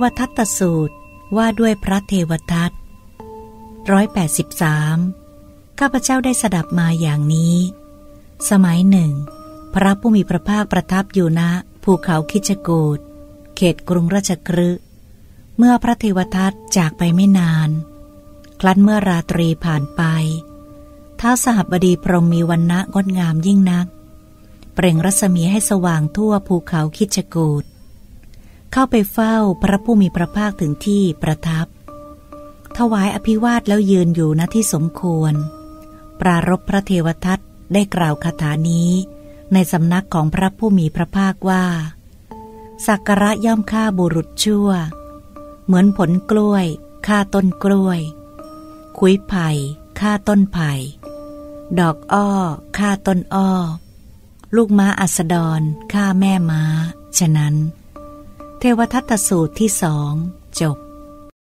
วทัตตสูตรว่าด้วยพระเทวทัตร้อยแปดสิบสามข้าพเจ้าได้สดับมาอย่างนี้ สมัยหนึ่ง พระผู้มีพระภาคประทับอยู่ณภูเขาคิชกูดเขตกรุงราชกฤห์เมื่อพระเทวทัตจากไปไม่นานคลั้นเมื่อราตรีผ่านไปท้าสหบดีพรหมมีวันณะงดงามยิ่งนัก เปล่งรัศมีให้สว่างทั่วภูเขาคิชกูด เข้าไปเฝ้าพระผู้มีพระภาคถึงที่ประทับ ถวายอภิวาทแล้วยืนอยู่ณที่สมควร ปรารบพระเทวทัตได้กล่าวคาถานี้ ในสำนักของพระผู้มีพระภาคว่าสักการะย่อมฆ่าบุรุษชั่ว เหมือนผลกล้วยฆ่าต้นกล้วย คุยไผ่ฆ่าต้นไผ่ ดอกอ้อฆ่าต้นอ้อ ลูกม้าอัสดรฆ่าแม่ม้า ฉะนั้น เทวทัตสูตรที่สองจบ